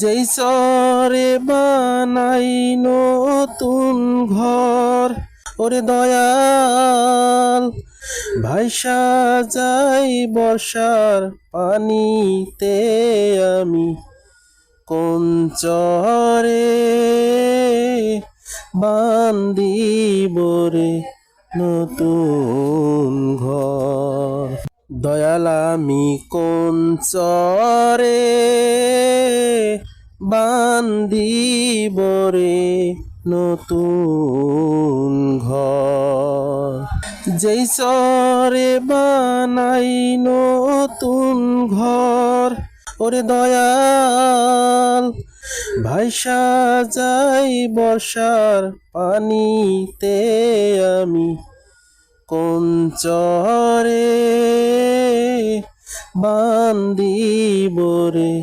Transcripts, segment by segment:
যেই সরে বানাই নতুন ঘর, ওরে দয়াল ভাইসা যাই বর্ষার পানিতে আমি কোন চরে বান্দিব রে নতুন ঘর? দয়াল আমি কোন চরে বান্দিব নতুন ঘর? যেই চরে বানাই নতুন ঘর, ওরে দয়াল ভাইসা যাই বর্ষার পানিতে আমি কোন চরে বান্দিব রে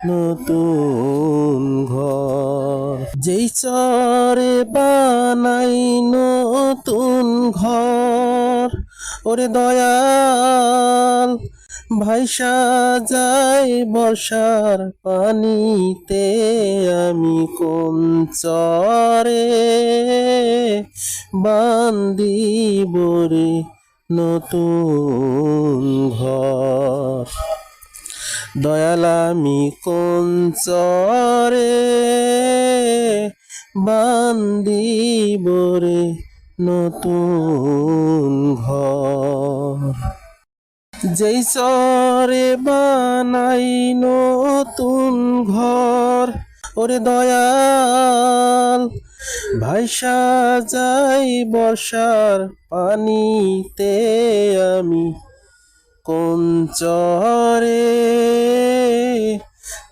নতুন ঘর? যেই চরে বানাই নতুন ঘর ওরে দয়াল ভাইসা যাই বর্ষার পানিতে, আমি কোন চরে বান্দিব রে নতুন ঘর? দয়াল, আমি কোন চরে বান্দিব রে নতুন ঘর? যেই চরে বানাই নতুন ঘর, ওরে দয়াল ভাইসা যাই বর্ষার পানিতে আমি কোন চরে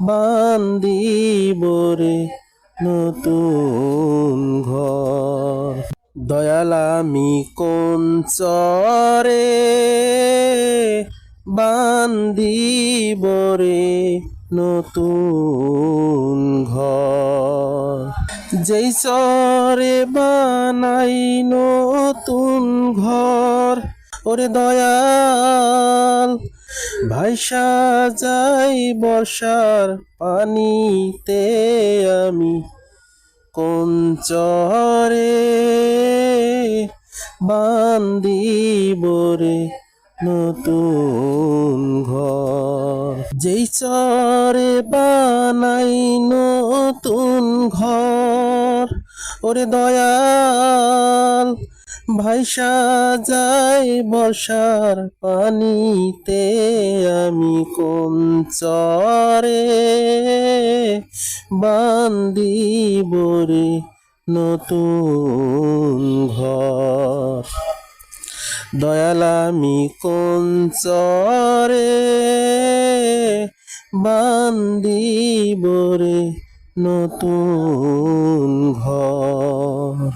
বান্দিব রে নতুন ঘর? দয়াল আমি কোন চরে বান্দিব রে নতুন ঘর? যেই চরে বানাই নতুন ঘর, ওরে দয়াল ভাইসা যাই বর্ষার পানিতে আমি কোন চরে বান্দিব রে নতুন ঘর? যেই চরে বানাই নতুন ঘর ওরে দয়াল ভাইসা যাই বর্ষার পানিতে আমি কোন চরে বান্দিব রে নতুন ঘর? দয়াল, আমি কোন চরে বান্দিব রে নতুন ঘর।